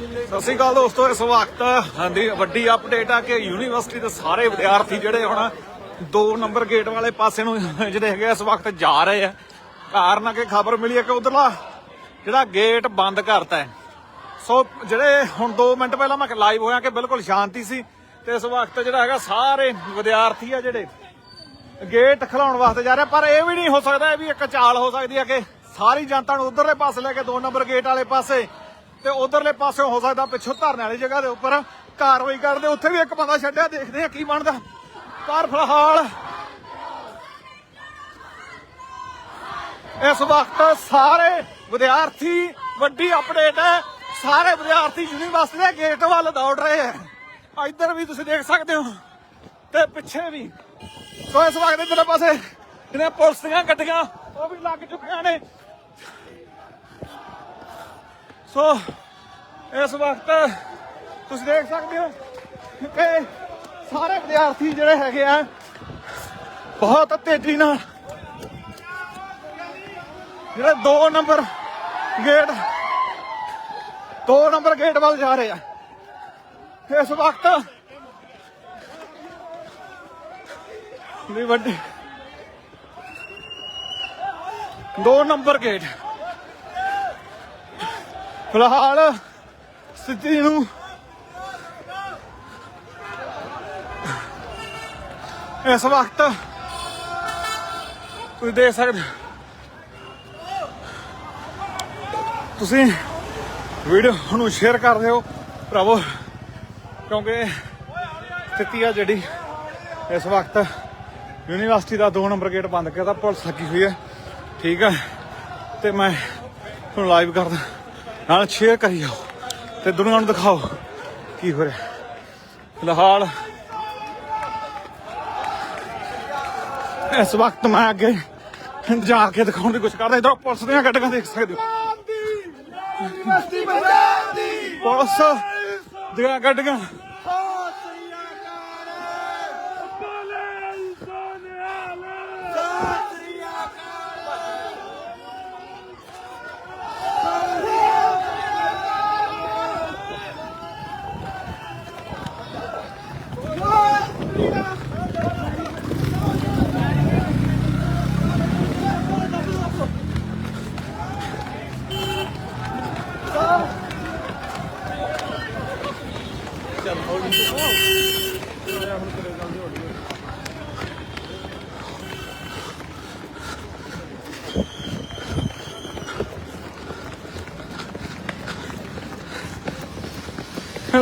ਸਤਿ ਸ਼੍ਰੀ ਅਕਾਲ ਦੋਸਤੋ, ਇਸ ਵਕਤ ਹਾਂਜੀ, ਵੱਡੀ ਅਪਡੇਟ ਆ ਕਿ ਯੂਨੀਵਰਸਿਟੀ ਦੇ ਸਾਰੇ ਵਿਦਿਆਰਥੀ ਜਿਹੜੇ ਹੁਣ 2 ਨੰਬਰ ਗੇਟ ਵਾਲੇ ਪਾਸੇ ਨੂੰ ਜਿਹੜੇ ਹੈਗੇ ਇਸ ਵਕਤ ਜਾ ਰਹੇ ਆ। ਕਾਰਨ ਆ ਕਿ ਖਬਰ ਮਿਲੀ ਹੈ ਕਿ ਉਧਰਲਾ ਜਿਹੜਾ ਗੇਟ ਬੰਦ ਕਰਤਾ ਸੋ ਜਿਹੜੇ ਹੁਣ 2 ਮਿੰਟ ਪਹਿਲਾਂ ਮੈਂ ਲਾਈਵ ਹੋਇਆ ਕਿ ਬਿਲਕੁਲ ਸ਼ਾਂਤੀ ਸੀ ਤੇ ਇਸ ਵਕਤ ਜਿਹੜਾ ਹੈਗਾ ਸਾਰੇ ਵਿਦਿਆਰਥੀ ਆ ਜਿਹੜੇ ਗੇਟ ਖਲਾਉਣ ਵਾਸਤੇ ਜਾ ਰਹੇ ਪਰ ਇਹ ਵੀ ਨਹੀਂ ਹੋ ਸਕਦਾ, ਇਹ ਵੀ ਇੱਕ ਚਾਲ ਹੋ ਸਕਦੀ ਹੈ ਕਿ ਸਾਰੀ ਜਨਤਾ ਨੂੰ ਉਧਰਲੇ ਪਾਸੇ ਲੈ ਕੇ 2 ਨੰਬਰ ਗੇਟ ਵਾਲੇ ਪਾਸੇ ਤੇ ਉਧਰਲੇ ਪਾਸੇ ਹੋ ਸਕਦਾ ਪਿੱਛੋਂ ਧਰਨੇ ਵਾਲੀ ਜਗ੍ਹਾ ਦੇ ਉੱਪਰ ਕਾਰਵਾਈ ਕਰਦੇ ਉੱਥੇ ਵੀ ਇੱਕ ਬੰਦਾ ਛੱਡਿਆ, ਦੇਖਦੇ ਆ ਕੀ ਬਣਦਾ। ਪਰ ਫਿਲਹਾਲ ਇਸ ਵਕਤ ਸਾਰੇ ਵਿਦਿਆਰਥੀ, ਵੱਡੀ ਅਪਡੇਟ ਹੈ। ਸਾਰੇ ਵਿਦਿਆਰਥੀ ਯੂਨੀਵਰਸਿਟੀ ਦੇ ਗੇਟ ਵੱਲ ਦੌੜ ਰਹੇ ਹੈ। ਇੱਧਰ ਵੀ ਤੁਸੀਂ ਦੇਖ ਸਕਦੇ ਹੋ ਤੇ ਪਿੱਛੇ ਵੀ। ਸੋ ਇਸ ਵਕਤ ਇਧਰਲੇ ਪਾਸੇ ਜਿਹੜੇ ਪੁਲਿਸ ਦੀਆਂ ਗੱਡੀਆਂ ਉਹ ਵੀ ਲੱਗ ਚੁੱਕੀਆਂ ਨੇ। ਸੋ, ਇਸ ਵਕਤ ਤੁਸੀਂ ਦੇਖ ਸਕਦੇ ਹੋ ਕਿ ਸਾਰੇ ਵਿਦਿਆਰਥੀ ਜਿਹੜੇ ਹੈਗੇ ਆ, ਬਹੁਤ ਤੇਜ਼ੀ ਨਾਲ ਜਿਹੜੇ 2 ਨੰਬਰ ਗੇਟ 2 ਨੰਬਰ ਗੇਟ ਵੱਲ ਜਾ ਰਹੇ ਆ। ਇਸ ਵਕਤ ਵੀ ਵੱਡੀ 2 ਨੰਬਰ ਗੇਟ। ਫਿਲਹਾਲ ਸਥਿਤੀ ਨੂੰ ਇਸ ਵਕਤ ਤੁਸੀਂ ਦੇਖ ਸਕਦੇ ਤੁਸੀਂ ਵੀਡੀਓ ਨੂੰ ਸ਼ੇਅਰ ਕਰ ਦਿਓ ਭਰਾਵੋ, ਕਿਉਂਕਿ ਸਥਿਤੀ ਆ ਜਿਹੜੀ ਇਸ ਵਕਤ ਯੂਨੀਵਰਸਿਟੀ ਦਾ 2 ਨੰਬਰ ਗੇਟ ਬੰਦ ਕਰਤਾ ਪੁਲਿਸ ਲੱਗੀ ਹੋਈ ਹੈ। ਠੀਕ ਹੈ, ਤੇ ਮੈਂ ਤੁਹਾਨੂੰ ਲਾਈਵ ਕਰਦਾ। ਨਾਲ ਸ਼ੇਅਰ ਕਰੀ ਜਾਓ ਤੇ ਦੁਨੀਆ ਨੂੰ ਦਿਖਾਓ ਕੀ ਹੋ ਰਿਹਾ। ਫਿਲਹਾਲ ਇਸ ਵਕਤ ਮੈਂ ਅੱਗੇ ਜਾ ਕੇ ਦਿਖਾਉਣ ਦੀ ਕੋਸ਼ਿਸ਼ ਕਰਦਾ ਇਧਰ ਪੁਲਿਸ ਦੀਆਂ ਗੱਡੀਆਂ ਦੇਖ ਸਕਦੇ ਹੋ। ਪੁਲਿਸ ਦੀਆਂ ਗੱਡੀਆਂ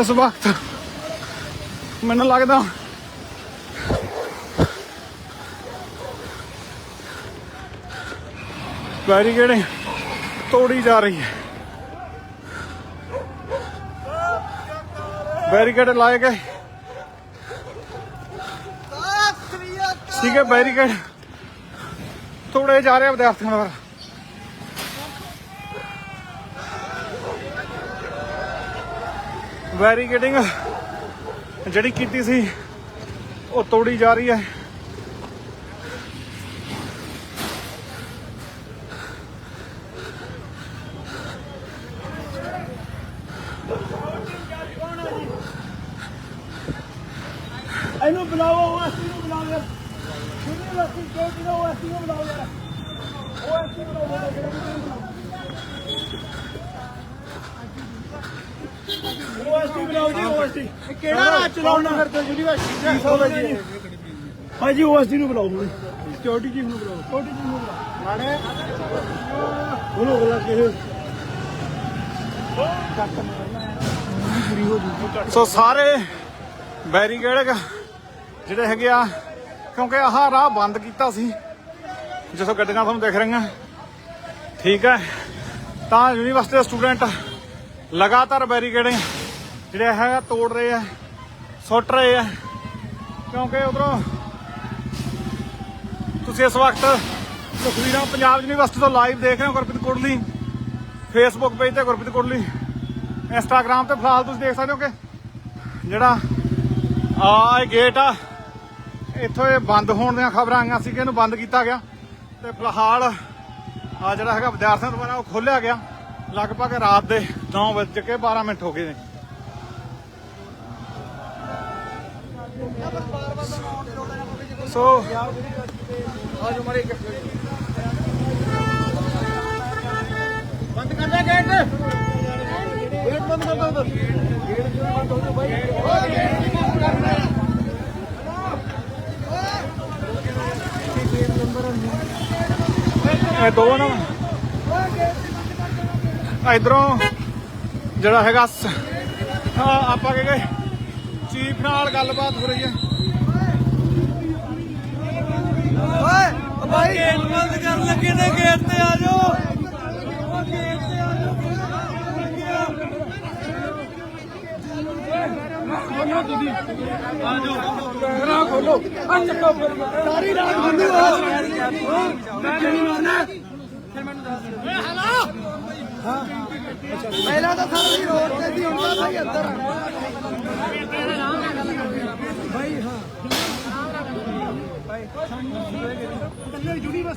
ਇਸ ਵਕਤ ਮੈਨੂੰ ਲੱਗਦਾ ਬੈਰੀਕੇਡ ਤੋੜੀ ਜਾ ਰਹੀ ਹੈ। ਬੈਰੀਕੇਡ ਲਾਏ ਗਏ। ਠੀਕ ਹੈ ਬੈਰੀਕੇਡ ਤੋੜੇ ਜਾ ਰਹੇ ਵਿਦਿਆਰਥੀਆਂ ਦੁਆਰਾ। ਬੈਰੀਕੇਡਿੰਗ ਜਿਹੜੀ ਕੀਤੀ ਸੀ ਉਹ ਤੋੜੀ ਜਾ ਰਹੀ ਹੈ ਇਹਨੂੰ ਬੁਲਾਓ ਓਐਸਟੀ ਨੂੰ ਬੁਲਾਓ ਯਾਰ ਯੂਨੀਵਰਸਿਟੀ ਚੌਕੀ ਦਾ ਓਐਸਟੀ ਨੂੰ ਬੁਲਾਓ ਯਾਰ ਓਐਸਟੀ ਨੂੰ ਬੁਲਾਓ ਜਿਹੜਾ ਵੀ ਜੀ ਕਿਹੜਾ ਰਾਜ ਚਲਾਉਣਾ ਕਰਦੇ ਯੂਨੀਵਰਸਿਟੀ ਹਾਂਜੀ ਓਐਸਟੀ ਨੂੰ ਬੁਲਾਓ ਹੁਣ। ਸਿਕਿਉਰਿਟੀ ਚੀਫ ਨੂੰ ਬੁਲਾਓ। ਸਿਕਿਉਰਿਟੀ ਚੀਫ ਨੂੰ ਬੁਲਾਓ। ਮਾਣੇ ਬੋਲੋ ਬੋਲਾ ਕੇ ਸੋ ਸਾਰੇ ਬੈਰੀਕੇਡ ਜਿਹੜੇ ਹੈਗੇ ਆ ਕਿਉਂਕਿ ਆਹ ਰਾਹ ਬੰਦ ਕੀਤਾ ਸੀ ਜਿਸੋ ਗੱਡੀਆਂ ਤੁਹਾਨੂੰ ਦਿਖ ਰਹੀਆਂ। ਠੀਕ ਹੈ। ਤਾਂ ਯੂਨੀਵਰਸਿਟੀ ਦੇ ਸਟੂਡੈਂਟ ਲਗਾਤਾਰ ਬੈਰੀਕੇਡ ਜਿਹੜਾ ਹੈਗਾ ਤੋੜ ਰਹੇ ਆ, ਸੁੱਟ ਰਹੇ ਆ। ਕਿਉਂਕਿ ਉਧਰੋਂ ਤੁਸੀਂ ਇਸ ਵਕਤ ਤਸਵੀਰਾਂ ਪੰਜਾਬ ਯੂਨੀਵਰਸਿਟੀ ਤੋਂ ਲਾਈਵ ਦੇਖ ਰਹੇ ਹੋ ਗੁਰਪ੍ਰੀਤ ਕੋਟਲੀ ਫੇਸਬੁੱਕ ਪੇਜ ਤੇ ਗੁਰਪ੍ਰੀਤ ਕੋਟਲੀ ਇੰਸਟਾਗ੍ਰam ਤੇ ਫਿਲਹਾਲ ਤੁਸੀਂ ਦੇਖ ਸਕਦੇ ਹੋ ਕਿ ਜਿਹੜਾ ਆ ਇਹ ਗੇਟ ਆ, ਇੱਥੋਂ ਇਹ ਬੰਦ ਹੋਣ ਦੀਆਂ ਖਬਰਾਂ ਆਈਆਂ ਸੀ ਕਿ ਇਹਨੂੰ ਬੰਦ ਕੀਤਾ ਗਿਆ। ਤੇ ਫਿਲਹਾਲ ਆ ਜਿਹੜਾ ਹੈਗਾ ਵਿਦਿਆਰਥੀਆਂ ਦੁਆਰਾ ਉਹ ਖੋਲਿਆ ਗਿਆ। ਲਗਭਗ ਰਾਤ ਦੇ 9 ਵਜੇ ਕੇ 12 ਮਿੰਟ ਹੋ ਗਏ ਨੇ। ਸੋ ਆਜੋ ਮਾਰੇ ਬੰਦ ਕਰ ਦੇ ਗੇਟ। ਗੇਟ ਬੰਦ ਕਰ ਦੋ ਗੇਟ ਬੰਦ ਹੋ ਜਾ ਭਾਈ ਉਹ ਗੇਟ ਨਹੀਂ ਬੰਦ ਕਰਨਾ ਇਹ ਦੋ ਨਾ। ਇਧਰੋਂ ਜਿਹੜਾ ਹੈਗਾ ਆਪਾਂ ਕੀ ਗਏ। ਚੀਫ ਨਾਲ ਗੱਲਬਾਤ ਹੋ ਰਹੀ ਹੈ। ਓਏ ਭਾਈ ਗੇਟ ਬੰਦ ਕਰਨ ਲੱਗੇ ਨੇ ਗੇਟ ਤੇ ਆ ਜਾਓ। ਗੇਟ ਤੇ ਆ ਜਾਓ। ਖੋਲੋ। ਆ ਚੱਕੋ ਸਾਰੀ ਰਾਤ ਬੰਦੀ ਹੋ ਮੈਂ ਨਹੀਂ ਮਾਰਨਾ ਫਿਰ ਮੈਨੂੰ ਦੱਸ ਓਏ ਹਲੋ। ਹਾਂ ਪਹਿਲਾਂ ਤਾਂ ਸਾਰੀ ਰੋਡ ਤੇ ਸੀ ਹੁਣ ਤਾਂ ਭਾਈ ਅੰਦਰ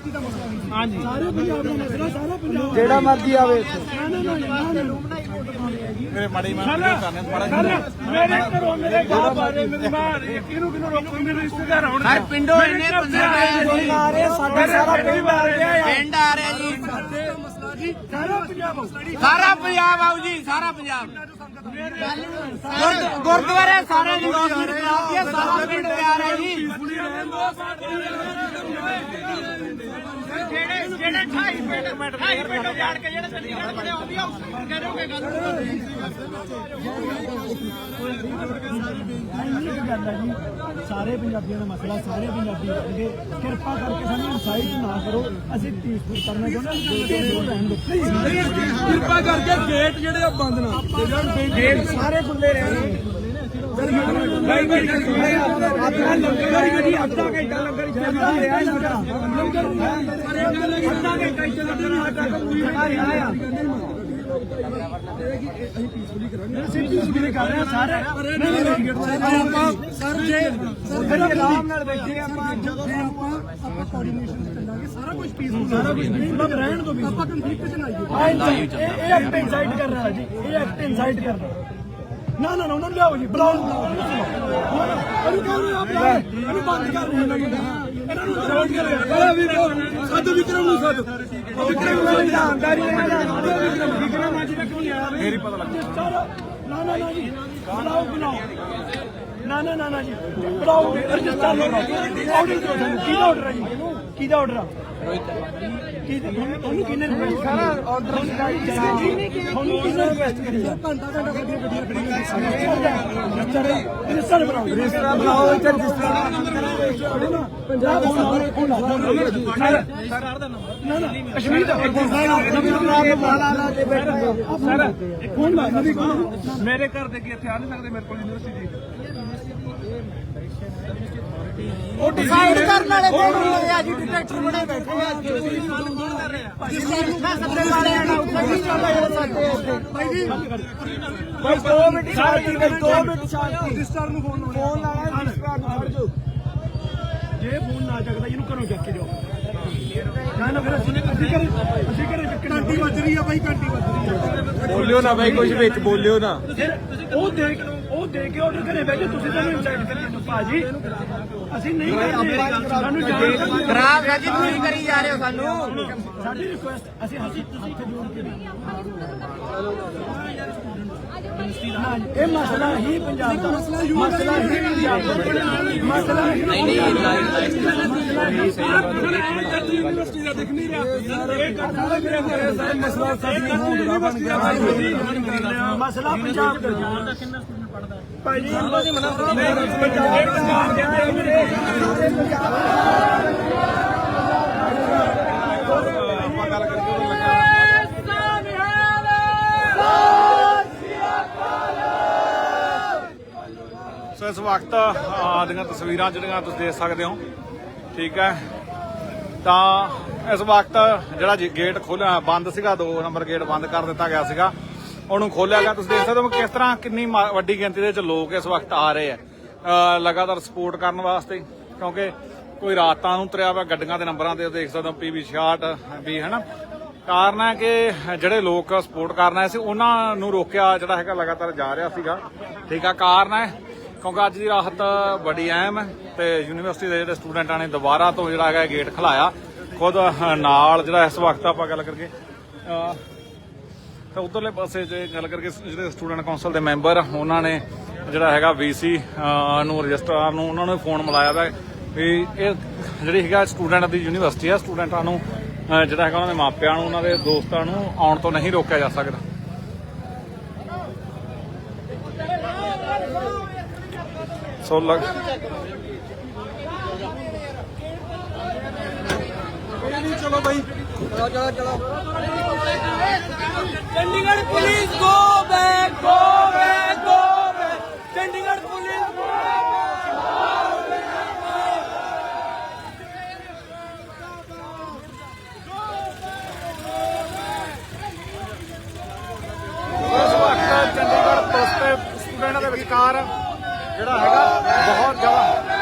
ਯੂਨੀਵਰਸਿਟੀ ਦਾ ਮਸਲਾ ਨਹੀਂ ਹਾਂਜੀ ਸਾਰੇ ਪੰਜਾਬ ਦਾ ਮਸਲਾ ਸਾਰਾ ਪੰਜਾਬ ਜਿਹੜਾ ਮਰਜ਼ੀ ਆਵੇ ਇੱਥੇ। ਨਾ ਨਾ ਨਾ ਮੇਰੇ ਮਾੜੀ ਮਾਂ ਕਰਨੇ ਮਾੜਾ ਮੇਰੇ ਘਰੋਂ ਮੇਰੇ ਬਾਪ ਆ ਰਹੇ ਮੇਰੇ ਮਾਂ ਕਿਹਨੂੰ ਕਿਹਨੂੰ ਰੋਕੋ ਮੇਰੇ ਰਿਸ਼ਤੇਦਾਰ ਹੁਣ ਹਰ ਪਿੰਡੋਂ ਇੰਨੇ ਬੰਦੇ ਆਏ ਆ ਰਹੇ ਸਾਡਾ ਸਾਰਾ ਪਿੰਡ ਆ ਰਿਹਾ ਪਿੰਡ ਆ ਰਿਹਾ ਜੀ। ਮਸਲਾ ਜੀ ਸਾਰਾ ਪੰਜਾਬ ਸਾਰਾ ਪੰਜਾਬ ਆਉ ਜੀ ਸਾਰਾ ਪੰਜਾਬ। ਗੁਰਦ- ਗੁਰਦੁਆਰੇ ਸਾਰੇ ਪਿੰਡ ਪਿਆਰ ਹੈ ਜੀ। ਜਿਹੜੇ ਜਿਹੜੇ 28 ਪਿੰਡ 28 ਪਿੰਡ ਜਾਣ ਕੇ ਜਿਹੜੇ ਚੰਡੀਗੜ੍ਹ ਬੜੇ ਆਉਂਦੀ ਆ ਕਰੋਗੇ ਗੱਲ ਸਾਰੇ ਪੰਜਾਬੀਆਂ ਦਾ ਮਸਲਾ ਸਾਰੇ ਪੰਜਾਬੀ ਰਹਿਣਗੇ ਕਿਰਪਾ ਕਰਕੇ ਸਾਨੂੰ ਇਨਸਾਈਟ ਨਾ ਕਰੋ। ਅਸੀਂ ਪੀਸਫੁਲ ਕਰਨਾ ਚਾਹੁੰਦੇ ਹਾਂ। ਕਿਰਪਾ ਕਰਕੇ ਗੇਟ ਜਿਹੜੇ ਉਹ ਬੰਦ ਨਾ। ਗੇਟ ਸਾਰੇ ਖੁੱਲੇ ਰਹਿਣਗੇ ਭਾਈ ਭਾਈ ਆਪਣਾ ਲੰਗਰ ਹੀ। ਅੱਧਾ ਘੰਟਾ ਲੰਗਰ ਹੀ ਚੱਲਦਾ ਰਿਹਾ ਲੰਗਰ ਲੰਗਰ ਅੱਧਾ ਘੰਟਾ ਹੀ ਚੱਲਦਾ ਰਿਹਾ ਆਟਾ ਪੂਰੀ ਆ ਰਿਹਾ ਆ ਅਸੀਂ ਪੀਸਫੁਲੀ ਕਰਾਂਗੇ ਅਸੀਂ ਪੀਸਫੁਲੀ ਕਰ ਰਹੇ ਹਾਂ ਸਾਰੇ ਨਹੀਂ ਆਪਾਂ ਸਰ ਜੇ ਸਰ ਫਿਰ ਆਰਾਮ ਨਾਲ ਬੈਠੇ ਆਪਾਂ ਜਦੋਂ ਆਪਾਂ ਆਪਾਂ ਕੋਆਰਡੀਨੇਸ਼ਨ ਚੱਲਾਂਗੇ ਸਾਰਾ ਕੁਝ ਪੀਸਫੁਲ ਸਾਰਾ ਕੁਝ ਮਤਲਬ ਰਹਿਣ ਤੋਂ ਵੀ ਆਪਾਂ ਕੰਫਲਿਕਟ ਚ ਨਾ ਆਈਏ ਇਹ ਇਹ ਐਕਟ ਇਨਸਾਈਟ ਕਰ ਰਿਹਾ ਜੀ। ਇਹ ਐਕਟ ਇਨਸਾਈਟ ਕਰ ਰਿਹਾ। ਨਾ ਨਾ ਨਾ ਉਹਨਾਂ ਨੂੰ ਲਿਆਓ ਜੀ ਬੁਲਾਓ ਬੁਲਾਓ ਇਹਨੂੰ ਕਹੋ ਨਾ ਬੁਲਾਓ ਇਹਨੂੰ ਬੰਦ ਕਰ ਇਹਨਾਂ ਨੂੰ। ਸਪੋਰਟ ਕਰ ਰਿਹਾ ਵੀ ਸੱਦ ਵਿਕਰਮ ਨੂੰ ਸੱਦ। ਵਿਕਰਮ ਨੂੰ ਇਮਾਨਦਾਰੀ ਨਾਲ ਵਿਕਰਮ ਵਿਕਰਮ ਅੱਜ ਤੱਕ ਨਹੀਂ ਆਇਆ ਮੇਰੀ ਪਤਾ ਲੱਗ। ਨਾ ਨਾ ਨਾ ਜੀ ਬੁਲਾਓ ਬੁਲਾਓ। ਨਾ ਨਾ ਨਾ ਨਾ ਜੀ ਬੁਲਾਓ। ਰਜਿਸਟਰ ਲਓ ਆਰਡਰ ਦਿਓ ਸਾਨੂੰ ਕਿਹਦਾ ਆਰਡਰ ਹੈ ਜੀ? ਕਿਹਦਾ ਆਰਡਰ ਆ ਕੀ ਤੁਹਾਨੂੰ ਕਿਹਨੇ ਸਾਰਾ ਆਰਡਰ ਤੁਹਾਨੂੰ ਕਿਹਨੇ ਰਿਕਵੈਸਟ ਕਰੀ ਆ ਘੰਟਾ ਘੰਟਾ ਰਜਿਸਟਰ ਬਣਾਓ ਰਜਿਸਟਰ ਬਣਾਓ ਇੱਥੇ ਰਜਿਸਟਰ ਪੰਜਾਬ ਕਸ਼ਮੀਰ ਦਾ ਮੇਰੇ ਘਰ ਦੇ ਕੀ ਇੱਥੇ ਆ ਨਹੀਂ ਸਕਦੇ ਮੇਰੇ ਕੋਲ ਯੂਨੀਵਰਸਿਟੀ ਉਹ ਡਿਸਾਈਡ ਕਰਨ ਵਾਲੇ ਕੌਣ ਹੁੰਦੇ ਆ ਜੀ ਡਿਟੈਕਟਰ ਬਣੇ ਬੈਠੇ ਆ। ਮੈਂ ਸੱਤੇ ਵਾਲੇ ਆ ਨਾ ਉੱਥੇ ਨਹੀਂ ਚੱਲਦਾ ਜਿਹੜੇ ਸਾਡੇ ਇੱਥੇ ਭਾਈ 2 ਮਿੰਟ ਸ਼ਾਂਤੀ ਭਾਈ 2 ਮਿੰਟ। ਸ਼ਾਂਤੀ ਰਜਿਸਟਰ ਨੂੰ ਫੋਨ ਫੋਨ ਲਾਇਆ ਰਜਿਸਟਰ ਨੂੰ ਫੜ ਜੋ ਜੇ ਫੋਨ ਨਾ ਚੱਕਦਾ ਇਹਨੂੰ ਘਰੋਂ ਚੱਕ ਕੇ ਜਾਓ। ਨਾ ਨਾ ਵੱਜ ਰਹੀ ਆ ਵੱਜ ਰਹੀ ਆ। ਬੋਲਿਓ ਨਾ ਬਾਈ ਕੁਝ ਵਿੱਚ ਬੋਲਿਓ ਨਾ। ਫਿਰ ਉਹ ਦੇਖ ਉਹ ਦੇ ਕੇ ਆਰਡਰ ਕਰੇ ਬੈਠੇ ਤੁਸੀਂ ਸਾਨੂੰ ਇਨਸਾਈਟ ਕਰੀ ਭਾਜੀ। ਅਸੀਂ ਨਹੀਂ ਕਰਦੇ ਸਾਨੂੰ ਜਾਣ ਖਰਾਬ ਹੈ ਜੀ ਤੁਸੀਂ ਕਰੀ ਜਾ ਰਹੇ ਹੋ ਸਾਨੂੰ। ਸਾਡੀ ਰਿਕੁਐਸਟ ਅਸੀਂ ਹੱਥ ਹੱਥ ਜੋੜ ਕੇ ਇਹ ਮਸਲਾ ਹੀ ਪੰਜਾਬ ਦਾ ਮਸਲਾ ਹੀ ਪੰਜਾਬ ਦਾ ਮਸਲਾ ਹੀ ਨਹੀਂ ਨਹੀਂ ਯੂਨੀਵਰਸਿਟੀ ਦਾ ਦਿਖ ਨਹੀਂ ਰਿਹਾ ਇਹ ਕਰਦਾ ਮੇਰੇ ਸਾਰੇ ਮਸਲਾ ਸਾਡੀ ਹੋਂਦ ਦਾ ਬਣ ਗਿਆ ਮਸਲਾ ਪੰਜਾਬ ਦਾ ਭਾਈ ਜੀ ਉਹਨਾਂ ਦੀ ਮਨਾ ਪੰਜਾਬ ਪੰਜਾਬ ਦੇ ਪੰਜਾਬ ਆਪਾਂ ਗੱਲ ਕਰਕੇ ਉਦੋਂ ਲੱਗਾ ਸੋ ਇਸ ਵਕਤ ਦੀਆਂ ਤਸਵੀਰਾਂ ਜਿਹੜੀਆਂ ਤੁਸੀਂ ਦੇਖ ਸਕਦੇ ਹੋ, ਠੀਕ ਹੈ। ਤਾਂ ਇਸ ਵਕਤ ਜਿਹੜਾ ਗੇਟ ਖੋਲਿਆ ਬੰਦ ਸੀਗਾ 2 ਨੰਬਰ ਗੇਟ ਬੰਦ ਕਰ ਦਿੱਤਾ ਗਿਆ ਸੀਗਾ। ਉਹਨੂੰ ਖੋਲਿਆ ਗਿਆ, ਤੁਸੀਂ ਦੇਖ ਸਕਦੇ ਹੋ ਕਿਸ ਤਰ੍ਹਾਂ ਕਿੰਨੀ ਵੱਡੀ ਗਿਣਤੀ ਦੇ ਵਿੱਚ ਲੋਕ ਇਸ ਵਕਤ ਆ ਰਹੇ ਆ। ਲਗਾਤਾਰ ਸਪੋਰਟ ਕਰਨ ਵਾਸਤੇ, ਕਿਉਂਕਿ ਕੋਈ ਰਾਤਾਂ ਨੂੰ ਤਰਿਆ ਵਾ ਗੱਡੀਆਂ ਦੇ ਨੰਬਰਾਂ ਤੇ ਦੇਖ ਸਕਦੇ ਹੋ ਪੀਵੀ 66 ਵੀ ਹੈ ਕਾਰਨ ਹੈ ਕਿ ਜਿਹੜੇ ਲੋਕ ਸਪੋਰਟ ਕਰਨ ਆਏ ਸੀ, ਉਹਨਾਂ ਨੂੰ ਰੋਕਿਆ ਜਿਹੜਾ ਹੈਗਾ ਲਗਾਤਾਰ ਜਾ ਰਿਹਾ ਸੀਗਾ, ਠੀਕ ਆ। ਕਾਰਨ ਹੈ ਕਿਉਂਕਿ ਅੱਜ ਦੀ ਰਾਹਤ ਬੜੀ ਅਹਿਮ ਹੈ ਤੇ ਯੂਨੀਵਰਸਿਟੀ ਦੇ ਜਿਹੜੇ ਸਟੂਡੈਂਟਾਂ ਨੇ ਦੁਬਾਰਾ ਤੋਂ ਜਿਹੜਾ ਹੈਗਾ ਗੇਟ ਖਲਾਇਆ। ਖੁਦ ਨਾਲ ਜਿਹੜਾ ਇਸ ਵਕਤ ਆਪਾਂ ਗੱਲ ਕਰਕੇ ਤਾਂ ਉਧਰਲੇ ਪਾਸੇ ਜੇ ਗੱਲ ਕਰਕੇ ਜਿਹੜੇ ਸਟੂਡੈਂਟ ਕਾਉਂਸਲ ਦੇ ਮੈਂਬਰ, ਉਹਨਾਂ ਨੇ ਜਿਹੜਾ ਹੈਗਾ ਵੀਸੀ ਨੂੰ ਰਜਿਸਟਰਾਰ ਨੂੰ, ਉਹਨਾਂ ਨੂੰ ਫੋਨ ਮਿਲਾਇਆ ਵਾ ਵੀ ਇਹ ਜਿਹੜੀ ਹੈਗਾ ਸਟੂਡੈਂਟ ਦੀ ਯੂਨੀਵਰਸਿਟੀ ਆ, ਸਟੂਡੈਂਟਾਂ ਨੂੰ ਜਿਹੜਾ ਹੈਗਾ ਉਹਨਾਂ ਦੇ ਮਾਪਿਆਂ ਨੂੰ, ਉਹਨਾਂ ਦੇ ਦੋਸਤਾਂ ਨੂੰ ਆਉਣ ਤੋਂ ਨਹੀਂ ਰੋਕਿਆ ਜਾ ਸਕਦਾ। ਸੋ ਲੱਗ ਚਲੋ ਬਾਈ। Chandigarh police go back go back. Go back Chandigarh police go ਇਸ ਵਕਤ ਚੰਡੀਗੜ੍ਹ ਪੁਲਿਸ ਤੇ ਸਟੂਡੈਂਟਾਂ ਦੇ ਵਿਚਕਾਰ ਜਿਹੜਾ ਹੈਗਾ ਬਹੁਤ ਜ਼ਿਆਦਾ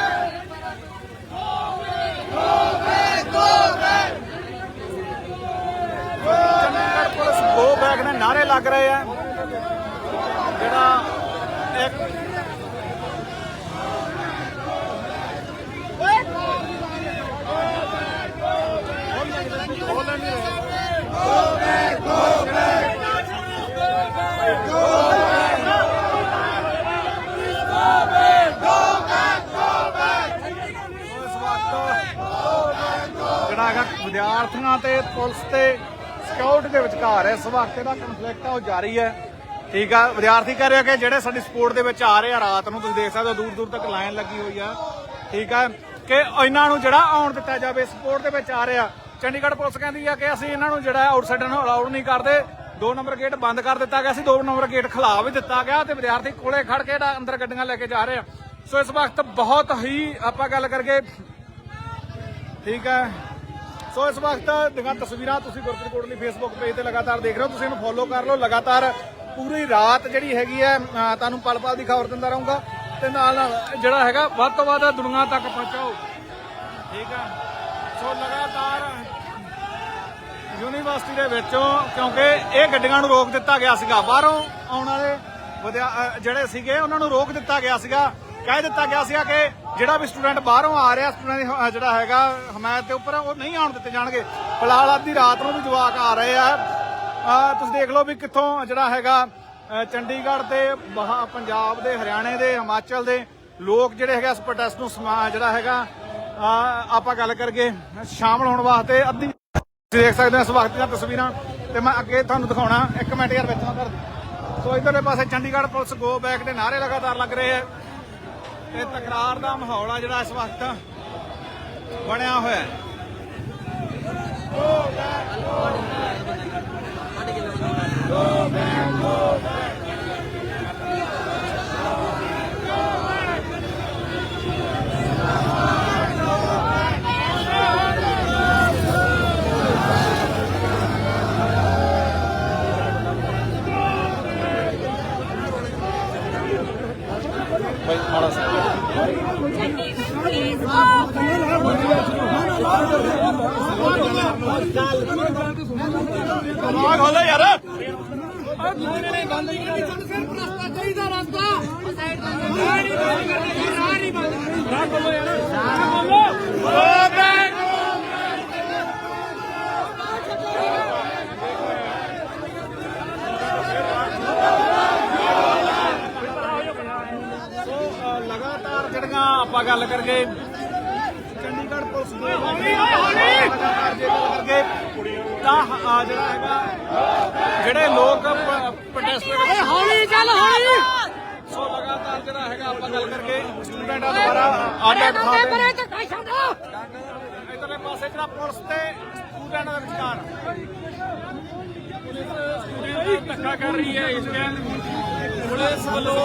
ਚੰਡੀਗੜ੍ਹ ਪੁਲਿਸ ਗੋ ਬੈਕ ਦੇ ਨਾਰੇ ਲੱਗ ਰਹੇ ਆ ਜਿਹੜਾ ਇੱਕ ਬੋਲਣ ਨਹੀਂ ਰਹੇ ਇਸ ਵਕਤ ਜਿਹੜਾ ਹੈਗਾ ਵਿਦਿਆਰਥੀਆਂ ਤੇ ਪੁਲਿਸ ਤੇ ਸਿਕਿਉਰਿਟੀ ਦੇ ਵਿਚਕਾਰ ਇਸ ਵਕਤ ਇਹਦਾ ਕਨਫਲਿਕਟ ਆ, ਉਹ ਜਾਰੀ ਹੈ। ਠੀਕ ਆ, ਵਿਦਿਆਰਥੀ ਕਹਿ ਰਹੇ ਕਿ ਜਿਹੜੇ ਸਾਡੀ ਸਪੋਰਟ ਦੇ ਵਿੱਚ ਆ ਰਹੇ ਆ ਰਾਤ ਨੂੰ, ਤੁਸੀਂ ਦੇਖ ਸਕਦੇ ਹੋ ਦੂਰ ਦੂਰ ਤੱਕ ਲਾਈਨ ਲੱਗੀ ਹੋਈ ਆ। ਠੀਕ ਆ, ਕਿ ਇਹਨਾਂ ਨੂੰ ਜਿਹੜਾ ਆਉਣ ਦਿੱਤਾ ਜਾਵੇ ਸਪੋਰਟ ਦੇ ਵਿੱਚ ਆ ਰਹੇ ਚੰਡੀਗੜ੍ਹ ਪੁਲਿਸ ਕਹਿੰਦੀ ਆ ਕਿ ਅਸੀਂ ਇਹਨਾਂ ਨੂੰ ਜਿਹੜਾ ਆਊਟਸਾਈਡਰ ਨੂੰ ਅਲਾਉਡ ਨਹੀਂ ਕਰਦੇ। ਦੋ ਨੰਬਰ ਗੇਟ ਬੰਦ ਕਰ ਦਿੱਤਾ ਗਿਆ ਸੀ, ਦੋ ਨੰਬਰ ਗੇਟ ਖੁਲਾ ਵੀ ਦਿੱਤਾ ਗਿਆ ਤੇ ਵਿਦਿਆਰਥੀ ਕੋਲੇ ਖੜ ਕੇ ਅੰਦਰ ਗੱਡੀਆਂ ਲੈ ਕੇ ਜਾ ਰਹੇ ਆ। ਸੋ ਇਸ ਵਕਤ ਬਹੁਤ ਹੀ ਆਪਾਂ ਗੱਲ ਕਰਕੇ, ਠੀਕ ਹੈ ਸੋ ਇਸ ਵਕਤ ਦੀਆਂ ਤਸਵੀਰਾਂ ਤੁਸੀਂ ਗੁਰਪ੍ਰੀਤ ਕੋਟਲੀ ਫੇਸਬੁੱਕ ਪੇਜ ਤੇ ਲਗਾਤਾਰ ਦੇਖ ਰਹੇ ਹੋ। ਤੁਸੀਂ ਇਹਨੂੰ ਫੋਲੋ ਕਰ ਲਓ। ਲਗਾਤਾਰ ਪੂਰੀ ਰਾਤ ਜਿਹੜੀ ਹੈਗੀ ਹੈ ਤੁਹਾਨੂੰ ਪਲ ਪਲ ਦੀ ਖਬਰ ਦਿੰਦਾ ਰਹੂੰਗਾ। ਤੇ ਨਾਲ ਨਾਲ ਜਿਹੜਾ ਹੈਗਾ, ਵੱਧ ਤੋਂ ਵੱਧ ਦੁਨੀਆ ਤੱਕ ਪਹੁੰਚਾਓ। ਠੀਕ ਹੈ। ਸੋ ਲਗਾਤਾਰ ਯੂਨੀਵਰਸਿਟੀ ਦੇ ਵਿੱਚੋਂ, ਕਿਉਂਕਿ ਇਹ ਗੱਡੀਆਂ ਨੂੰ ਰੋਕ ਦਿੱਤਾ ਗਿਆ ਸੀਗਾ। ਬਾਹਰੋਂ ਆਉਣ ਵਾਲੇ ਵਿਦਿਆ- ਜਿਹੜੇ ਸੀਗੇ, ਉਹਨਾਂ ਨੂੰ ਰੋਕ ਦਿੱਤਾ ਗਿਆ ਸੀਗਾ। ਕਹਿ ਦਿੱਤਾ ਗਿਆ ਸੀਗਾ ਕਿ ਜਿਹੜਾ ਵੀ ਸਟੂਡੈਂਟ ਬਾਹਰੋਂ ਆ ਰਿਹਾ, ਸਟੂਡੈਂਟ ਜਿਹੜਾ ਹੈਗਾ ਹਮਾਇਤ ਦੇ ਉੱਪਰ, ਉਹ ਨਹੀਂ ਆਉਣ ਦਿੱਤੇ ਜਾਣਗੇ। ਫਿਲਹਾਲ ਅੱਧੀ ਰਾਤ ਨੂੰ ਵੀ ਜਵਾਕ ਆ ਰਹੇ ਆ। ਤੁਸੀਂ ਦੇਖ ਲਓ ਵੀ ਕਿੱਥੋਂ ਜਿਹੜਾ ਹੈਗਾ ਚੰਡੀਗੜ੍ਹ ਦੇ ਬਾਹ- ਪੰਜਾਬ ਦੇ, ਹਰਿਆਣੇ ਦੇ, ਹਿਮਾਚਲ ਦੇ ਲੋਕ ਜਿਹੜੇ ਹੈਗਾ ਇਸ ਪ੍ਰੋਟੈਸਟ ਨੂੰ ਸਮਾ, ਜਿਹੜਾ ਹੈਗਾ ਆਪਾਂ ਗੱਲ ਕਰਕੇ ਸ਼ਾਮਲ ਹੋਣ ਵਾਸਤੇ ਅੱਧੀ ਦੇਖ ਸਕਦੇ ਹੋ ਇਸ ਵਕਤ ਦੀਆਂ ਤਸਵੀਰਾਂ ਤੇ ਮੈਂ ਅੱਗੇ ਤੁਹਾਨੂੰ ਦਿਖਾਉਣਾ। ਇੱਕ ਮਿੰਟ ਯਾਰ, ਵਿੱਚ ਨਾ ਕਰ ਸੋ ਇਧਰਲੇ ਪਾਸੇ ਚੰਡੀਗੜ੍ਹ ਪੁਲਿਸ ਗੋ ਬੈਕ ਦੇ ਨਾਰੇ ਲਗਾਤਾਰ ਲੱਗ ਰਹੇ ਹੈ ਤੇ ਤਕਰਾਰ ਦਾ ਮਾਹੌਲ ਆ ਜਿਹੜਾ ਇਸ ਵਕਤ ਬਣਿਆ ਹੋਇਆ ਹੈ। ਬਈ ਮਾੜਾ ਸਾ ਦਿਮਾਗ ਹੋਲੇ ਯਾਰ। ਸੋ ਜਿਹੜੀਆਂ ਆਪਾਂ ਗੱਲ ਕਰਕੇ ਚੰਡੀਗੜ੍ਹ ਪੁਲਿਸ ਦੇ ਕਰਕੇ ਤਾਂ ਜਿਹੜਾ ਹੈਗਾ ਜਿਹੜੇ ਲੋਕ ਪ੍ਰੋਟੈਸਟ ਵਿੱਚ ਹੌਲੀ ਚੱਲ ਹੌਲੀ! ਸੋ ਲਗਾਤਾਰ ਜਿਹੜਾ ਹੈਗਾ ਆਪਾਂ ਗੱਲ ਕਰਕੇ ਸਟੂਡੈਂਟਾਂ ਦੁਆਰਾ ਆਡਾ ਧੱਕਾ ਛੱਡੋ ਇਧਰਲੇ ਪਾਸੇ ਜਿਹੜਾ ਪੁਲਿਸ ਤੇ ਸਟੂਡੈਂਟਾਂ ਦੇ ਵਿਚਕਾਰ ਪੁਲਿਸ ਸਟੂਡੈਂਟ ਦਾ ਧੱਕਾ ਕਰ ਰਹੀ ਹੈ ਇਸ ਟਾਈਮ ਪੁਲਿਸ ਵੱਲੋਂ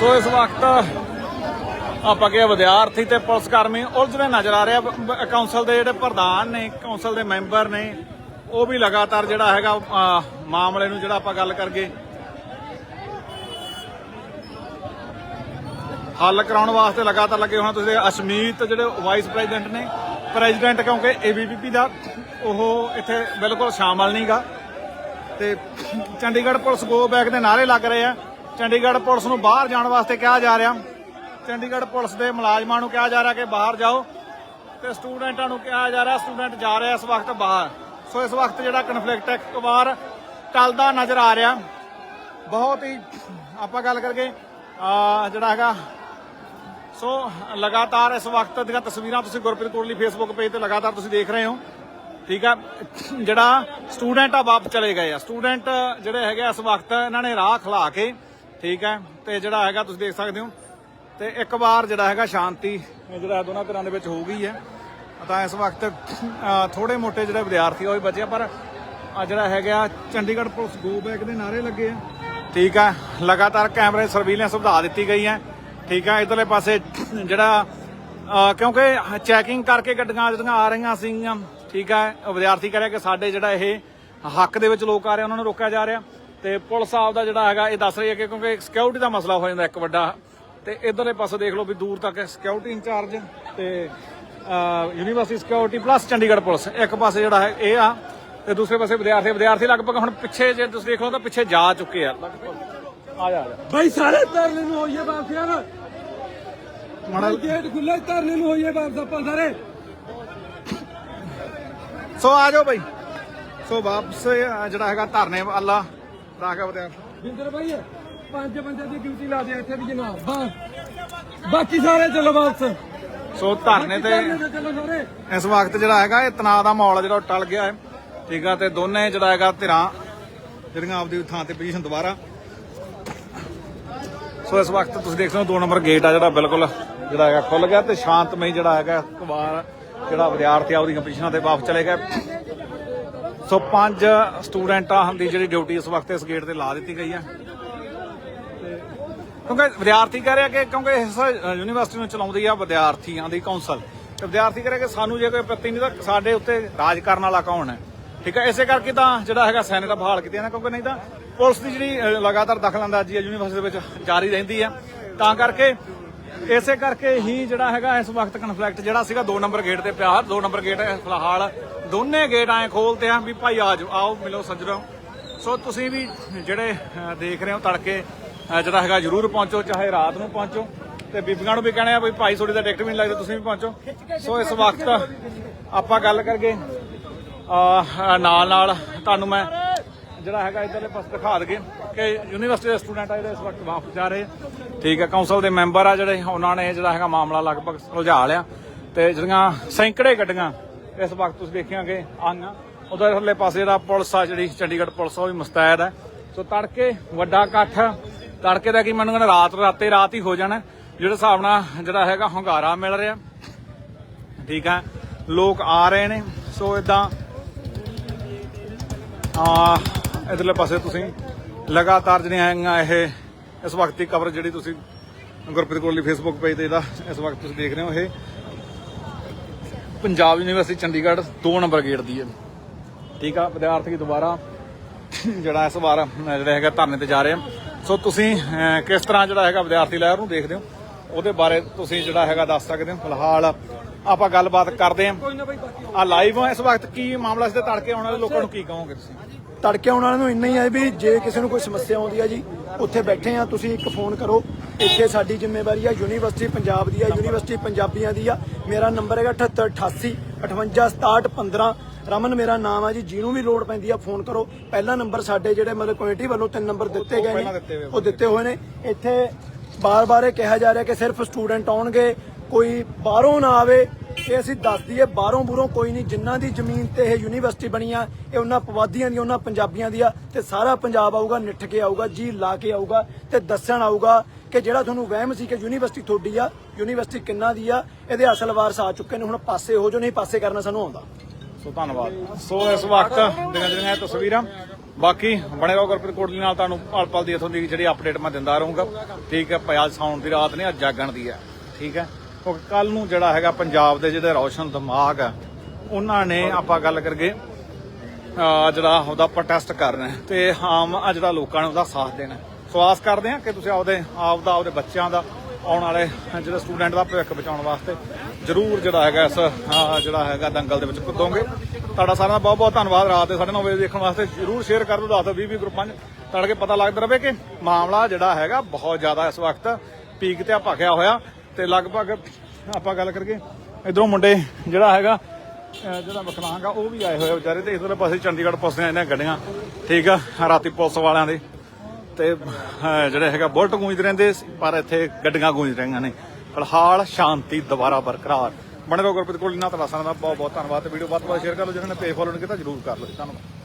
ਸੋ ਇਸ ਵਕਤ ਆਪਾਂ ਕਿ ਵਿਦਿਆਰਥੀ ਤੇ ਪੁਲਿਸ ਕਰਮੀ ਉਲਝਦੇ ਨਜ਼ਰ ਆ ਰਿਹਾ ਬ- ਕਾਉਂਸਲ ਦੇ ਜਿਹੜੇ ਪ੍ਰਧਾਨ ਨੇ ਕਾਉਂਸਲ ਦੇ ਮੈਂਬਰ ਨੇ, ਉਹ ਵੀ ਲਗਾਤਾਰ ਜਿਹੜਾ ਹੈਗਾ ਮਾਮਲੇ ਨੂੰ ਜਿਹੜਾ ਆਪਾਂ ਗੱਲ ਕਰਗੇ ਹੱਲ ਕਰਾਉਣ ਵਾਸਤੇ ਲਗਾਤਾਰ ਲੱਗੇ ਹੋਣਾ ਤੁਸੀਂ ਅਸ਼ਮੀਤ ਜਿਹੜੇ ਵਾਈਸ ਪ੍ਰੈਜ਼ੀਡੈਂਟ ਨੇ ਪ੍ਰੈਜ਼ੀਡੈਂਟ ਕਿਉਂਕਿ ਏਬੀਪੀਪੀ ਦਾ, ਉਹ ਇੱਥੇ ਬਿਲਕੁਲ ਸ਼ਾਮਲ ਨਹੀਂਗਾ ਤੇ ਚੰਡੀਗੜ੍ਹ ਪੁਲਿਸ ਗੋ ਬੈਕ ਦੇ ਨਾਰੇ ਲੱਗ ਰਹੇ ਆ। ਚੰਡੀਗੜ੍ਹ ਪੁਲਿਸ ਨੂੰ ਬਾਹਰ ਜਾਣ ਵਾਸਤੇ ਕਿਹਾ ਜਾ ਰਿਹਾ। ਚੰਡੀਗੜ੍ਹ ਪੁਲਿਸ ਦੇ ਮੁਲਾਜ਼ਮਾਂ ਨੂੰ ਕਿਹਾ ਜਾ ਰਿਹਾ ਕਿ ਬਾਹਰ ਜਾਓ ਤੇ ਸਟੂਡੈਂਟਾਂ ਨੂੰ ਕਿਹਾ ਜਾ ਰਿਹਾ, ਸਟੂਡੈਂਟ ਜਾ ਰਿਹਾ ਇਸ ਵਕਤ ਬਾਹਰ। ਸੋ ਇਸ ਵਕਤ ਜਿਹੜਾ ਕਨਫਲਿਕਟ ਹੈ, ਇੱਕ ਵਾਰ ਟਲਦਾ ਨਜ਼ਰ ਆ ਰਿਹਾ। ਬਹੁਤ ਹੀ ਆਪਾਂ ਗੱਲ ਕਰਕੇ ਜਿਹੜਾ ਹੈਗਾ। ਸੋ ਲਗਾਤਾਰ ਇਸ ਵਕਤ ਦੀਆਂ ਤਸਵੀਰਾਂ ਤੁਸੀਂ ਗੁਰਪ੍ਰੀਤ ਕੋਟਲੀ ਫੇਸਬੁੱਕ ਪੇਜ ਤੇ ਲਗਾਤਾਰ ਤੁਸੀਂ ਦੇਖ ਰਹੇ ਹੋ। ਠੀਕ ਆ? ਜਿਹੜਾ ਸਟੂਡੈਂਟ ਆ, ਵਾਪਸ ਚਲੇ ਗਏ ਆ। ਸਟੂਡੈਂਟ ਜਿਹੜੇ ਹੈਗੇ ਆ, ਇਸ ਵਕਤ ਇਹਨਾਂ ਨੇ ਰਾਹ ਖਲਾ ਕੇ ਠੀਕ ਹੈ? ਤੇ ਜਿਹੜਾ ਹੈਗਾ ਤੁਸੀਂ ਦੇਖ ਸਕਦੇ ਹੋ। ਤੇ ਇੱਕ ਵਾਰ ਜਿਹੜਾ ਹੈਗਾ ਸ਼ਾਂਤੀ ਜਿਹੜਾ ਦੋਨਾਂ ਧਿਰਾਂ ਦੇ ਵਿੱਚ ਹੋ ਗਈ ਹੈ। ਤਾਂ ਇਸ ਵਕਤ ਅ, ਥੋੜੇ ਮੋਟੇ ਜਿਹੜੇ ਵਿਦਿਆਰਥੀ ਆ ਉਹ ਵੀ ਬਚੇ ਆ ਪਰ ਆ ਜਿਹੜਾ ਹੈਗਾ ਚੰਡੀਗੜ੍ਹ ਪੁਲਿਸ ਗੋ ਬੈਕ ਦੇ ਨਾਰੇ ਲੱਗੇ ਆ। ਠੀਕ ਆ ਲਗਾਤਾਰ ਕੈਮਰੇ ਸਰਵੀਲੈਂਸ ਵਧਾ ਦਿੱਤੀ ਗਈ ਹੈ। ਠੀਕ ਆ ਇਧਰਲੇ ਪਾਸੇ ਜਿਹੜਾ ਕਿਉਂਕਿ ਚੈਕਿੰਗ ਕਰਕੇ ਗੱਡੀਆਂ ਜਿਹੜੀਆਂ ਆ ਰਹੀਆਂ ਸੀਗੀਆਂ ਠੀਕ ਆ ਵਿਦਿਆਰਥੀ ਕਹਿ ਰਿਹਾ ਕਿ ਸਾਡੇ ਜਿਹੜਾ ਇਹ ਹੱਕ ਦੇ ਵਿੱਚ ਲੋਕ ਆ ਰਹੇ ਉਹਨਾਂ ਨੂੰ ਰੋਕਿਆ ਜਾ ਰਿਹਾ। ਤੇ ਪੁਲਿਸ ਆਪ ਦਾ ਜਿਹੜਾ ਹੈਗਾ ਇਹ ਦੱਸ ਰਹੀ ਹੈ ਕਿ ਕਿਉਂਕਿ ਸਿਕਿਉਰਿਟੀ ਦਾ ਮਸਲਾ ਹੋ ਜਾਂਦਾ ਇੱਕ ਵੱਡਾ। ਤੇ ਇਧਰਲੇ ਪਾਸੇ ਦੇਖ ਲਓ ਵੀ ਦੂਰ ਤੱਕ ਸਿਕਿਉਰਿਟੀ ਇੰਚਾਰਜ ਤੇ university security plus Chandigarh police. ਇੱਕ ਪਾਸੇ ਜਿਹੜਾ ਹੈ ਇਹ ਆ ਤੇ ਦੂਸਰੇ ਪਾਸੇ ਵਿਦਿਆਰਥੀ ਵਿਦਿਆਰਥੀ ਲਗਭਗ ਹੁਣ ਪਿੱਛੇ ਜੇ ਤੁਸੀਂ ਦੇਖ ਲਓ ਤਾਂ ਪਿੱਛੇ ਜਾ ਚੁੱਕੇ ਆ। ਆ ਜਾ ਭਾਈ ਸਾਰੇ ਧਰਨੇ ਨੂੰ ਹੋਈਏ ਵਾਪਸ ਯਾਰ। ਮਾੜਾ ਗੇਟ ਖੁੱਲੇ ਧਰਨੇ ਨੂੰ ਹੋਈਏ ਵਾਪਸ ਆਪਾਂ ਸਾਰੇ। ਸੋ ਆ ਜਾਓ ਬਈ। ਸੋ ਵਾਪਸ ਜਿਹੜਾ ਹੈਗਾ ਧਰਨੇ ਵਾਲਾ। ਰਾਗਾ ਵਿਦਿਆਰਥੀ ਜਿੰਦਰ ਭਾਈ ਪੰਜ ਬੰਦੇ ਦੀ ਡਿਊਟੀ ਲਾ ਦੇ ਇੱਥੇ ਵੀ ਜਨਾਬ। ਬਸ। ਬਾਕੀ ਸਾਰੇ ਚਲੋ ਵਾਪਸ। ਸੋ ਧਰਨੇ ਤੇ ਚਲੋ ਸਾਰੇ। ਇਸ ਵਕਤ ਜਿਹੜਾ ਹੈਗਾ ਇਹ ਤਣਾਅ ਦਾ ਮਾਹੌਲ ਜਿਹੜਾ ਟਲ ਗਿਆ ਹੈ। ਠੀਕ ਆ ਤੇ ਦੋਨੇ ਜਿਹੜਾ ਹੈਗਾ ਧਿਰਾਂ ਜਿਹੜੀਆਂ ਆਪਦੀ ਥਾਂ ਤੇ ਪੋਜੀਸ਼ਨ ਦੁਬਾਰਾ। ਸੋ ਇਸ ਵਕਤ ਤੁਸੀਂ ਦੇਖ ਸਕਦੇ ਹੋ ਦੋ ਨੰਬਰ ਗੇਟ ਆ ਜਿਹੜਾ ਬਿਲਕੁਲ ਜਿਹੜਾ ਹੈਗਾ ਖੁੱਲ ਗਿਆ ਤੇ ਸ਼ਾਂਤਮਈ ਜਿਹੜਾ ਹੈਗਾ ਇੱਕ ਵਾਰ ਜਿਹੜਾ ਵਿਦਿਆਰਥੀ ਆ ਉਹਦੀਆਂ ਪੋਜੀਸ਼ਨਾਂ ਤੇ ਵਾਪਸ ਚਲੇ ਗਏ। ਸੋ ਪੰਜ ਸਟੂਡੈਂਟਾਂ ਦੀ ਜਿਹੜੀ ਡਿਊਟੀ ਇਸ ਵਕਤ ਇਸ ਗੇਟ ਤੇ ਲਾ ਦਿੱਤੀ ਗਈ ਹੈ। ਕਿਉਂਕਿ ਵਿਦਿਆਰਥੀ ਕਹਿ ਰਿਹਾ ਕਿ ਕਿਉਂਕਿ ਇਸ ਯੂਨੀਵਰਸਿਟੀ ਨੂੰ ਚਲਾਉਂਦੀ ਆ ਵਿਦਿਆਰਥੀਆਂ ਦੀ ਕੌਂਸਲ। ਤੇ ਵਿਦਿਆਰਥੀ ਕਹਿ ਰਿਹਾ ਕਿ ਸਾਨੂੰ ਜੇ ਕੋਈ ਪ੍ਰਤੀਨਿਧ ਤਾਂ ਸਾਡੇ ਉੱਤੇ ਰਾਜ ਕਰਨ ਵਾਲਾ ਕੌਣ ਹੈ? ਠੀਕ ਹੈ, ਇਸੇ ਕਰਕੇ ਤਾਂ ਜਿਹੜਾ ਹੈਗਾ ਸੈਨੇਟ ਬਹਾਲ ਕੀਤੀਆਂ ਨੇ, ਕਿਉਂਕਿ ਨਹੀਂ ਤਾਂ ਪੁਲਿਸ ਦੀ ਜਿਹੜੀ ਲਗਾਤਾਰ ਦਖਲਅੰਦਾਜ਼ੀ ਹੈ ਯੂਨੀਵਰਸਿਟੀ ਦੇ ਵਿੱਚ ਜਾਰੀ ਰਹਿੰਦੀ ਹੈ। ਤਾਂ ਕਰਕੇ ਇਸੇ ਕਰਕੇ ਹੀ ਜਿਹੜਾ ਹੈਗਾ ਇਸ ਵਕਤ ਕਨਫਲਿਕਟ ਜਿਹੜਾ ਸੀਗਾ 2 ਨੰਬਰ ਗੇਟ ਤੇ ਪਿਆ 2 ਨੰਬਰ ਗੇਟ ਫਿਲਹਾਲ। ਦੋਨੇ ਗੇਟ ਐ ਖੋਲਤੇ ਆ ਵੀ ਭਾਈ ਆ ਜਾਓ ਆਓ, ਮਿਲੋ ਸੱਜਣੋ ਸੋ ਤੁਸੀਂ ਵੀ ਜਿਹੜੇ ਦੇਖ ਰਹੇ ਹੋ ਤੜਕੇ ਜਿਹੜਾ ਹੈਗਾ ਜਰੂਰ ਪਹੁੰਚੋ, ਚਾਹੇ ਰਾਤ ਨੂੰ ਪਹੁੰਚੋ। ਤੇ ਬੀਬੀਆਂ ਨੂੰ ਵੀ ਕਹਿਣਾ ਆ ਵੀ ਭਾਈ ਤੁਹਾਡੀ ਦਾ ਟਿਕਟ ਵੀ ਨਹੀਂ ਲੱਗਦੀ, ਤੁਸੀਂ ਵੀ ਪਹੁੰਚੋ। ਸੋ ਇਸ ਵਕਤ ਆਪਾਂ ਗੱਲ ਕਰਗੇ ਨਾਲ ਨਾਲ ਤੁਹਾਨੂੰ ਮੈਂ ਜਿਹੜਾ ਹੈਗਾ ਇਧਰਲੇ ਪਾਸੇ ਦਿਖਾ ਦਗੇ ਕਿ ਯੂਨੀਵਰਸਿਟੀ ਦੇ ਸਟੂਡੈਂਟ ਆ ਜਿਹੜੇ ਇਸ ਵਕਤ ਵਾਪਸ ਜਾ ਰਹੇ ਆ। ਠੀਕ ਹੈ ਕਾਉਂਸਲ ਦੇ ਮੈਂਬਰ ਆ ਜਿਹੜੇ, ਉਹਨਾਂ ਨੇ ਜਿਹੜਾ ਹੈਗਾ ਮਾਮਲਾ ਲਗਭਗ ਸੁਲਝਾ ਲਿਆ। ਤੇ ਜਿਹੜੀਆਂ ਸੈਂਕੜੇ ਗੱਡੀਆਂ ਇਸ ਵਕਤ ਤੁਸੀਂ ਦੇਖਿਆਗੇ ਆਈਆਂ ਉਧਰ ਹਰਲੇ ਪਾਸੇ ਜਿਹੜਾ ਪੁਲਿਸ ਆ ਜਿਹੜੀ ਚੰਡੀਗੜ੍ਹ ਪੁਲਿਸ ਆ, ਉਹ ਵੀ ਮੁਸਤੈਦ ਹੈ ਸੋ ਤੜਕੇ ਵੱਡਾ ਇਕੱਠ। ਤੜਕੇ ਦਾ ਕੀ ਮੈਨੂੰ ਕਹਿੰਦਾ ਰਾਤ ਰਾਤੇ ਰਾਤ ਹੀ ਹੋ ਜਾਣਾ। ਜਿਹੜੇ ਹਿਸਾਬ ਨਾਲ ਜਿਹੜਾ ਹੈਗਾ ਹੰਗਾਰਾ ਮਿਲ ਰਿਹਾ। ਠੀਕ ਹੈ ਲੋਕ ਆ ਰਹੇ ਨੇ। ਸੋ ਇਦਾਂ ਆ, ਇਧਰਲੇ ਪਾਸੇ ਤੁਸੀਂ ਲਗਾਤਾਰ ਜਿਹੜੀਆਂ ਹੈਗੀਆਂ ਇਹ, ਇਸ ਵਕਤ ਦੀ ਕਵਰ ਜਿਹੜੀ ਤੁਸੀਂ ਗੁਰਪ੍ਰੀਤ ਕੋਹਲੀ ਫੇਸਬੁੱਕ ਪੇਜ ਤੇ ਇਹਦਾ ਇਸ ਵਕਤ ਤੁਸੀਂ ਦੇਖ ਰਹੇ ਹੋ, ਇਹ Punjab university Chandigarh 2 number gate ਦੀ ਹੈ। ਠੀਕ ਆ ਵਿਦਿਆਰਥੀ ਦੁਬਾਰਾ ਜਿਹੜਾ ਇਸ ਵਾਰ ਜਿਹੜਾ ਹੈਗਾ ਧਰਨੇ ਤੇ ਜਾ ਰਹੇ ਆ। ਸੋ ਤੁਸੀਂ ਕਿਸ ਤਰ੍ਹਾਂ ਜਿਹੜਾ ਹੈਗਾ ਵਿਦਿਆਰਥੀ ਲਹਿਰ ਨੂੰ ਦੇਖਦੇ ਹੋ। ਉਹਦੇ ਬਾਰੇ ਤੁਸੀਂ ਜਿਹੜਾ ਹੈਗਾ ਦੱਸ ਸਕਦੇ ਹੋ। ਫਿਲਹਾਲ ਆਪਾਂ ਗੱਲਬਾਤ ਕਰਦੇ ਹਾਂ। ਆ ਲਾਈਵ ਇਸ ਵਕਤ ਕੀ ਮਾਮਲਾ ਇਸ ਦੇ ਤੜਕੇ ਆਉਣ ਵਾਲੇ ਲੋਕਾਂ ਨੂੰ ਕੀ ਕਹੋਗੇ ਤੁਸੀਂ? ਤੜਕੇ ਆਉਣ ਵਾਲਿਆਂ ਨੂੰ ਇੰਨਾ ਹੀ ਹੈ ਵੀ ਜੇ ਕਿਸੇ ਨੂੰ ਕੋਈ ਸਮੱਸਿਆ ਆਉਂਦੀ ਹੈ ਜੀ, ਉੱਥੇ ਬੈਠੇ ਆ, ਤੁਸੀਂ ਇੱਕ ਫੋਨ ਕਰੋ। ਇੱਥੇ ਸਾਡੀ ਜ਼ਿੰਮੇਵਾਰੀ ਆ, ਯੂਨੀਵਰਸਿਟੀ ਪੰਜਾਬ ਦੀ ਆ, ਯੂਨੀਵਰਸਿਟੀ ਪੰਜਾਬੀਆਂ ਦੀ ਆ। ਮੇਰਾ ਨੰਬਰ ਹੈਗਾ 7888 58 15 ਰਮਨ, ਮੇਰਾ ਨਾਮ ਆ ਜੀ, ਜਿਹਨੂੰ ਵੀ ਲੋੜ ਪੈਂਦੀ ਆ, ਫੋਨ ਕਰੋ। ਪਹਿਲਾ ਨੰਬਰ ਸਾਡੇ ਜਿਹੜੇ ਮਤਲਬ ਕਮੇਟੀ ਵੱਲੋਂ ਤਿੰਨ ਨੰਬਰ ਦਿੱਤੇ ਗਏ ਨੇ, ਉਹ ਦਿੱਤੇ ਹੋਏ ਨੇ। ਇੱਥੇ ਬਾਰ-ਬਾਰ ਇਹ ਕਿਹਾ ਜਾ ਰਿਹਾ ਕਿ ਸਿਰਫ ਸਟੂਡੈਂਟ ਆਉਣਗੇ, ਕੋਈ ਬਾਹਰੋਂ ਨਾ ਆਵੇ ਇਹ ਅਸੀਂ ਦੱਸ ਦਈਏ, ਬਾਹਰੋਂ ਬੁਰੋਂ ਕੋਈ ਨਹੀਂ, ਜਿਨ੍ਹਾਂ ਦੀ ਜ਼ਮੀਨ ਤੇ ਇਹ ਯੂਨੀਵਰਸਿਟੀ ਬਣੀ ਆ, ਇਹ ਉਹਨਾਂ ਪਵਾਦੀਆਂ ਦੀ, ਉਹਨਾਂ ਪੰਜਾਬੀਆਂ ਦੀ ਆ, ਤੇ ਸਾਰਾ ਪੰਜਾਬ ਆਊਗਾ, ਨਿੱਠ ਕੇ ਆਊਗਾ ਜੀ ਲਾ ਕੇ ਆਊਗਾ ਤੇ ਦੱਸਣ ਆਊਗਾ ਕਿ ਜਿਹੜਾ ਤੁਹਾਨੂੰ ਵਹਿਮ ਸੀ ਕਿ ਯੂਨੀਵਰਸਿਟੀ ਤੁਹਾਡੀ ਆ, ਯੂਨੀਵਰਸਿਟੀ ਕਿੰਨਾ ਦੀ ਆ, ਇਹਦੇ ਅਸਲ ਵਾਰਸ ਆ ਚੁੱਕੇ ਨੇ, ਹੁਣ ਪਾਸੇ ਹੋ ਜੋ ਨਹੀਂ ਪਾਸੇ ਕਰਨਾ ਸਾਨੂੰ ਆਉਂਦਾ। ਸੋ ਧੰਨਵਾਦ। ਸੋ ਇਸ ਵਕਤ ਦੀਆਂ ਤਸਵੀਰਾਂ। ਬਾਕੀ ਬਣੇ ਰਹੋ ਗੁਰਪ੍ਰੀਤ ਕੋਟਲੀ ਨਾਲ, ਤੁਹਾਨੂੰ ਪਲ ਪਲ ਦੀ ਇਥੋਂ ਦੀ ਜਿਹੜੀ ਅਪਡੇਟ ਮੈਂ ਦਿੰਦਾ ਰਹੂੰਗਾ। ਠੀਕ ਹੈ ਭਾਈ ਅੱਜ ਸੌਣ ਦੀ ਰਾਤ ਨੇ, ਅੱਜ ਜਾਗਣ ਦੀ ਹੈ। ਠੀਕ ਹੈ। ਕਿਉਂਕਿ ਕੱਲ ਨੂੰ ਜਿਹੜਾ ਹੈਗਾ ਪੰਜਾਬ ਦੇ ਜਿਹੜੇ ਰੌਸ਼ਨ ਦਿਮਾਗ ਆ, ਉਹਨਾਂ ਨੇ ਆਪਾਂ ਗੱਲ ਕਰਗੇ ਜਿਹੜਾ ਉਹਦਾ ਪ੍ਰੋਟੈਸਟ ਕਰਨਾ ਤੇ ਆਮ ਆ ਜਿਹੜਾ ਲੋਕਾਂ ਨੇ ਉਹਦਾ ਸਾਥ ਦੇਣਾ ਸੋ ਆਸ ਕਰਦੇ ਹਾਂ ਕਿ ਤੁਸੀਂ ਆਪਦੇ ਆਪ ਦਾ ਆਪਦੇ ਬੱਚਿਆਂ ਦਾ ਆਉਣ ਵਾਲੇ ਜਿਹੜੇ ਸਟੂਡੈਂਟ ਦਾ ਭਵਿੱਖ ਬਚਾਉਣ ਵਾਸਤੇ ਜ਼ਰੂਰ ਜਿਹੜਾ ਹੈਗਾ ਇਸ ਜਿਹੜਾ ਹੈਗਾ ਦੰਗਲ ਦੇ ਵਿੱਚ ਕੁੱਦੋਗੇ। ਤੁਹਾਡਾ ਸਾਰਿਆਂ ਦਾ ਬਹੁਤ ਬਹੁਤ ਧੰਨਵਾਦ। ਰਾਤ ਦੇ 9:30 ਵਜੇ ਦੇਖਣ ਵਾਸਤੇ ਜ਼ਰੂਰ ਸ਼ੇਅਰ ਕਰ ਦਿਓ ਦੱਸ ਦਿਓ 20 20 ਗਰੁੱਪਾਂ 'ਚ ਤੜ ਪਤਾ ਲੱਗਦਾ ਰਹੇ ਕਿ ਮਾਮਲਾ ਜਿਹੜਾ ਹੈਗਾ ਬਹੁਤ ਜ਼ਿਆਦਾ ਇਸ ਵਕਤ ਪੀਕ ਤੇ ਆ ਭਖਿਆ ਹੋਇਆ। ਤੇ ਲਗਭਗ ਆਪਾਂ ਗੱਲ ਕਰਕੇ ਇਧਰੋਂ ਮੁੰਡੇ ਜਿਹੜਾ ਹੈਗਾ ਜਿਹੜਾ ਵਿਕਲਾਂਗ ਉਹ ਵੀ ਆਏ ਹੋਏ ਆ ਵਿਚਾਰੇ ਤੇ ਇਧਰਲੇ ਪਾਸੇ ਚੰਡੀਗੜ੍ਹ ਪੁਲਿਸ ਦੀਆਂ ਇਹਨਾਂ ਗੱਡੀਆਂ। ਠੀਕ ਆ, ਰਾਤੀ ਪੁਲਿਸ ਵਾਲਿਆਂ ਦੇ। ਤੇ ਜਿਹੜੇ ਹੈਗਾ, ਬੁਲਟ ਗੂੰਜਦੇ ਰਹਿੰਦੇ, ਪਰ ਇੱਥੇ ਗੱਡੀਆਂ ਗੂੰਜ ਰਹੀਆਂ ਨੇ। ਫਿਲਹਾਲ ਸ਼ਾਂਤੀ ਦੁਬਾਰਾ ਬਰਕਰਾਰ। ਬਣੇ ਰਹੋ ਗੁਰਪ੍ਰੀਤ ਕੋਲ ਨਾ ਤਲਾਸਾਂ ਦਾ ਬਹੁਤ ਬਹੁਤ ਧੰਨਵਾਦ। ਤੇ ਵੀਡੀਓ ਵੱਧ ਤੋਂ ਵੱਧ ਸ਼ੇਅਰ ਕਰ ਲਓ, ਜਿਹਨਾਂ ਨੇ ਪੇ ਫੋਲੋ ਨਹੀਂ ਕੀਤਾ, ਜਰੂਰ ਕਰ ਲਓ। ਧੰਨਵਾਦ।